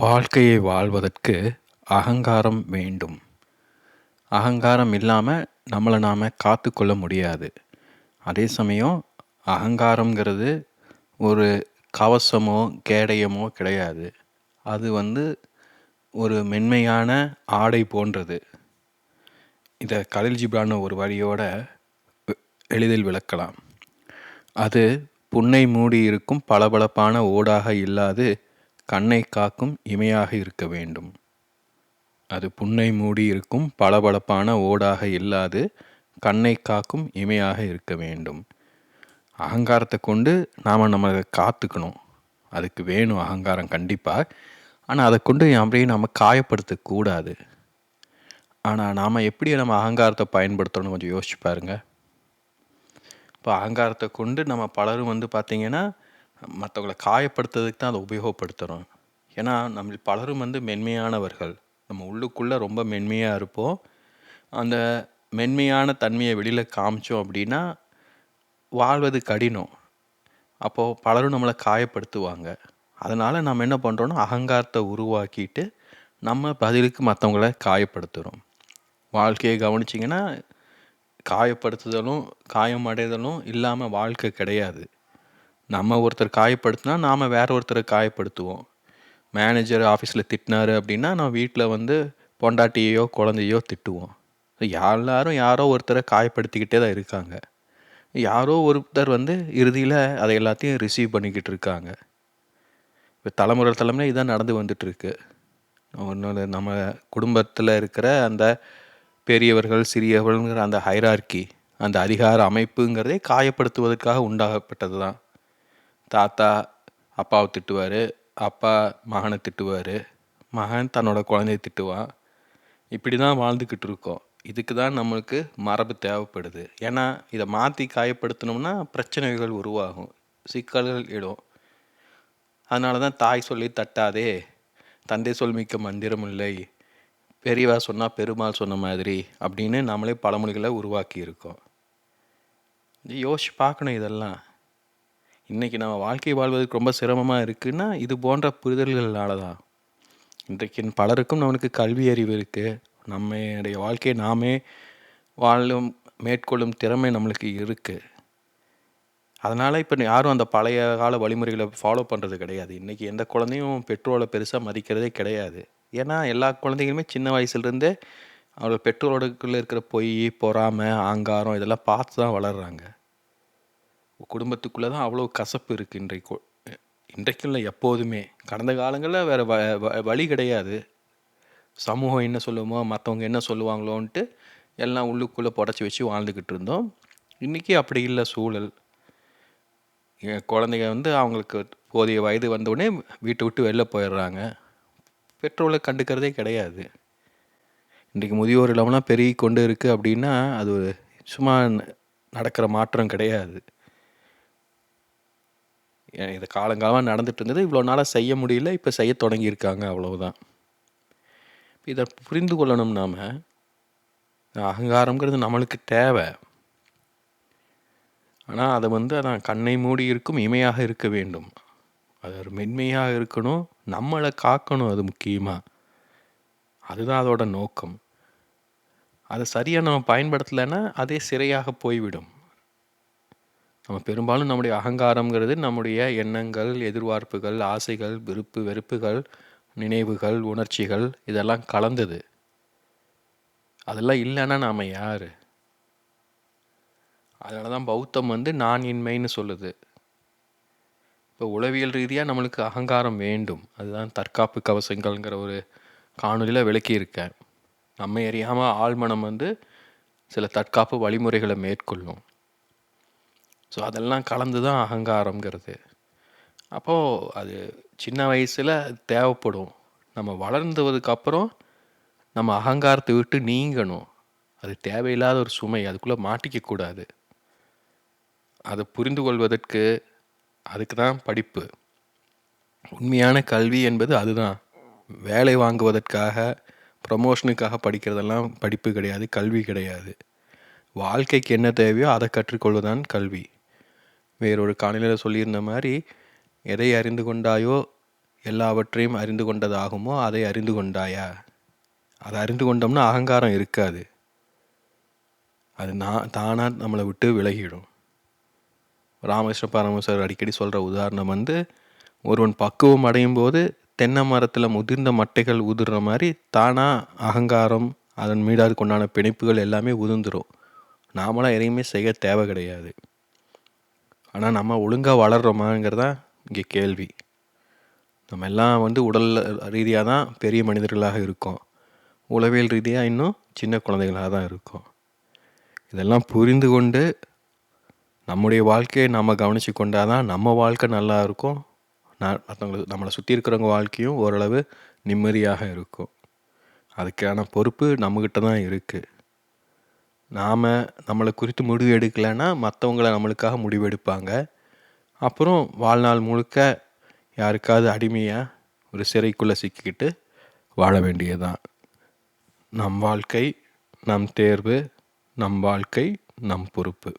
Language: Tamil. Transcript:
வாழ்க்கையை வாழ்வதற்கு அகங்காரம் வேண்டும். அகங்காரம் இல்லாமல் நம்மளை நாம் காத்துக்கொள்ள முடியாது. அதே சமயம் அகங்காரங்கிறது ஒரு கவசமோ கேடயமோ கிடையாது. அது வந்து ஒரு மென்மையான ஆடை போன்றது. இதை கலில் ஜிப்ரான் ஒரு வழியோட எளிதில் விளக்கலாம். அது புன்னை மூடி இருக்கும் பளபளப்பான ஓடாக இல்லாது கண்ணை காக்கும் இமையாக இருக்க வேண்டும். அது புன்னை மூடி இருக்கும் பளபளப்பான ஓடாக இல்லாது கண்ணை காக்கும் இமையாக இருக்க வேண்டும். அகங்காரத்தை கொண்டு நாம் நம்ம காத்துக்கணும். அதுக்கு வேணும் அகங்காரம் கண்டிப்பாக ஆனால் அதை கொண்டு அப்படியே நம்ம காயப்படுத்தக்கூடாது ஆனால் நாம் எப்படி நம்ம அகங்காரத்தை பயன்படுத்தணும்னு கொஞ்சம் யோசிச்சு பாருங்க. இப்போ அகங்காரத்தை கொண்டு நம்ம பலரும் வந்து பார்த்திங்கன்னா மற்றவங்கள காயப்படுத்துறதுக்கு தான் அதை உபயோகப்படுத்துகிறோம் ஏன்னா நம்ம பலரும் வந்து மென்மையானவர்கள். நம்ம உள்ளுக்குள்ளே ரொம்ப மென்மையாக இருப்போம். அந்த மென்மையான தன்மையை வெளியில் காமிச்சோம் அப்படின்னா வாழ்வது கடினம். அப்போது பலரும் நம்மளை காயப்படுத்துவாங்க. அதனால் நம்ம என்ன பண்ணுறோன்னா அகங்காரத்தை உருவாக்கிட்டு நம்ம பதிலுக்கு மற்றவங்கள காயப்படுத்துகிறோம் வாழ்க்கையை கவனிச்சிங்கன்னா காயப்படுத்துதலும் காயமடைதலும் இல்லாமல் வாழ்க்கை கிடையாது. நம்ம ஒருத்தர் காயப்படுத்தினா நாம் வேற ஒருத்தரை காயப்படுத்துவோம். மேனேஜர் ஆஃபீஸில் திட்டினாரு அப்படின்னா நான் வீட்டில் வந்து பொண்டாட்டியையோ குழந்தையோ திட்டுவோம். எல்லாரும் யாரோ ஒருத்தரை காயப்படுத்திக்கிட்டே தான் இருக்காங்க. யாரோ ஒருத்தர் வந்து இறுதியில் அதை எல்லாத்தையும் ரிசீவ் பண்ணிக்கிட்டு இருக்காங்க. இப்போ தலைமுறை தலைமுறை இதான் நடந்து வந்துட்டுருக்கு. ஒன்று நம்ம குடும்பத்தில் இருக்கிற அந்த பெரியவர்கள் சிறியவர்கள்ங்கிற அந்த ஹைரார்கி அந்த அதிகார அமைப்புங்கிறதே காயப்படுத்துவதற்காக உண்டாகப்பட்டது தான் தாத்தா அப்பாவை திட்டுவார். அப்பா மகனை திட்டுவார். மகன் தன்னோட குழந்தைய திட்டுவான். இப்படி தான் வாழ்ந்துக்கிட்டு இருக்கோம். இதுக்கு தான் நம்மளுக்கு மரபு தேவைப்படுது. ஏன்னா இதை மாற்றி காயப்படுத்தினோம்னா பிரச்சனைகள் உருவாகும். சிக்கல்கள் இடும். அதனால தான் தாய் சொல்லி தட்டாதே. தந்தை சொல் மிக்க மந்திரம் இல்லை. பெரியவா சொன்னால் பெருமாள் சொன்ன மாதிரி அப்படின்னு நம்மளே பழமொழிகளை உருவாக்கி இருக்கோம். யோசிச்சு பார்க்கணும் இதெல்லாம். இன்றைக்கி நம்ம வாழ்க்கை வாழ்வதற்கு ரொம்ப சிரமமாக இருக்குன்னா இது போன்ற புரிதல்களால் தான் இன்றைக்கு பலருக்கும் நம்மளுக்கு கல்வி அறிவு இருக்குது நம்மளுடைய வாழ்க்கையை நாமே வாழும் மேற்கொள்ளும் திறமை நம்மளுக்கு இருக்குது அதனால் இப்போ யாரும் அந்த பழைய கால வழிமுறைகளை ஃபாலோ பண்ணுறது கிடையாது. இன்றைக்கி எந்த குழந்தையும் பெற்றோரை பெருசாக மதிக்கிறதே கிடையாது. ஏன்னா எல்லா குழந்தைகளுமே சின்ன வயசுலேருந்தே அவரோட பெற்றோருக்குள்ளே இருக்கிற பொய் பொறாமை ஆங்காரம் இதெல்லாம் பார்த்து தான் வளர்கிறாங்க குடும்பத்துக்குள்ளே தான் அவ்வளோ கசப்பு இருக்குது இன்றைக்கு. இன்றைக்கும் இல்லை எப்போதுமே. கடந்த காலங்களில் வேறு வ வ- வழி கிடையாது. சமூகம் என்ன சொல்லுமோ மற்றவங்க என்ன சொல்லுவாங்களோன்ட்டு எல்லாம் உள்ளுக்குள்ளே புடச்சி வச்சு வாழ்ந்துக்கிட்டு இருந்தோம். இன்றைக்கி அப்படி இல்லை சூழல். என் குழந்தைங்க வந்து அவங்களுக்கு போதிய வயது வந்தவுடனே வீட்டை விட்டு வெளில போயிடுறாங்க. பெற்றோர்களை கண்டுக்கிறதே கிடையாது. இன்றைக்கு முதியோர் இல்லம்லாம் பெருகி கொண்டு இருக்குது அப்படின்னா அது சும்மா நடக்கிற மாற்றம் கிடையாது. இது காலங்காலமாக நடந்துட்டு இருந்தது இவ்வளோ நாளாக செய்ய முடியல. இப்போ செய்ய தொடங்கியிருக்காங்க. அவ்வளவுதான். இதை புரிந்து கொள்ளணும் நாம். அகங்காரங்கிறது நம்மளுக்கு தேவை. ஆனால் அதை வந்து அதான் கண்ணை மூடி இருக்கும் இமையாக இருக்க வேண்டும். அது ஒரு மென்மையாக இருக்கணும். நம்மளை காக்கணும் அது முக்கியமாக அதுதான் அதோட நோக்கம். அதை சரியாக நம்ம பயன்படுத்தலைன்னா அதே சிறையாக போய்விடும். நம்ம பெரும்பாலும் நம்முடைய அகங்காரம்ங்கிறது நம்முடைய எண்ணங்கள் எதிர்பார்ப்புகள் ஆசைகள் விருப்பு வெறுப்புகள் நினைவுகள் உணர்ச்சிகள் இதெல்லாம் கலந்தது. அதெல்லாம் இல்லைன்னா நாம் யார்? அதனால தான் பௌத்தம் வந்து நான் இன்மைன்னு சொல்லுது. இப்போ உளவியல் ரீதியாக நம்மளுக்கு அகங்காரம் வேண்டும். அதுதான் தற்காப்பு கவசங்கள்ங்கிற ஒரு காணொலியில் விளக்கியிருக்கேன். நம்ம அறியாமல் ஆழ்மனம் வந்து சில தற்காப்பு வழிமுறைகளை மேற்கொள்ளும். ஸோ அதெல்லாம் கலந்து தான் அகங்காரங்கிறது அப்போது அது சின்ன வயசில் தேவைப்படும். நம்ம வளர்ந்ததுக்கப்புறம் நம்ம அகங்காரத்தை விட்டு நீங்கணும். அது தேவையில்லாத ஒரு சுமை அதுக்குள்ளே மாட்டிக்கக்கூடாது அதை புரிந்து கொள்வதற்கு அதுக்கு தான் படிப்பு. உண்மையான கல்வி என்பது அதுதான். வேலை வாங்குவதற்காக ப்ரமோஷனுக்காக படிக்கிறதெல்லாம் படிப்பு கிடையாது கல்வி கிடையாது. வாழ்க்கைக்கு என்ன தேவையோ அதை கற்றுக்கொள்வதுதான் கல்வி. வேறொரு காணொலியில் சொல்லியிருந்த மாதிரி எதை அறிந்து கொண்டாயோ எல்லாவற்றையும் அறிந்து கொண்டதாகுமோ அதை அறிந்து கொண்டாயா? அதை அறிந்து கொண்டோம்னா அகங்காரம் இருக்காது. அது நான் தானாக நம்மளை விட்டு விலகிடும் ராமகிருஷ்ண பரமசர் அடிக்கடி சொல்கிற உதாரணம் வந்து ஒருவன் பக்குவம் அடையும் போது தென்னை மரத்தில் முதிர்ந்த மட்டைகள் உதிர்ற மாதிரி தானாக அகங்காரம் அதன் மீடாது கொண்டான பிணைப்புகள் எல்லாமே உதிர்ந்துடும் நாமளாக எதையுமே செய்ய தேவை கிடையாது. ஆனால் நம்ம ஒழுங்காக வளர்கிறோமாங்கிறது தான் இங்கே கேள்வி. நம்ம எல்லாம் வந்து உடல் ரீதியாக தான் பெரிய மனிதர்களாக இருக்கோம். உளவியல் ரீதியாக இன்னும் சின்ன குழந்தைகளாக தான் இருக்கோம். இதெல்லாம் புரிந்து கொண்டு நம்முடைய வாழ்க்கையை நம்ம கவனித்து கொண்டால் தான் நம்ம வாழ்க்கை நல்லா இருக்கும். நான் மற்றவங்களுக்கு நம்மளை சுற்றி இருக்கிறவங்க வாழ்க்கையும் ஓரளவு நிம்மதியாக இருக்கும். அதுக்கான பொறுப்பு நம்மக்கிட்ட தான் இருக்குது நாம் நம்மளை குறித்து முடிவு எடுக்கலைன்னா மற்றவங்கள நம்மளுக்காக முடிவு எடுப்பாங்க. அப்புறம் வாழ்நாள் முழுக்க யாருக்காவது அடிமையாக ஒரு சிறைக்குள்ளே சிக்கிக்கிட்டு வாழ வேண்டியதுதான். நம் வாழ்க்கை நம் தேர்வு நம் வாழ்க்கை நம் பொறுப்பு.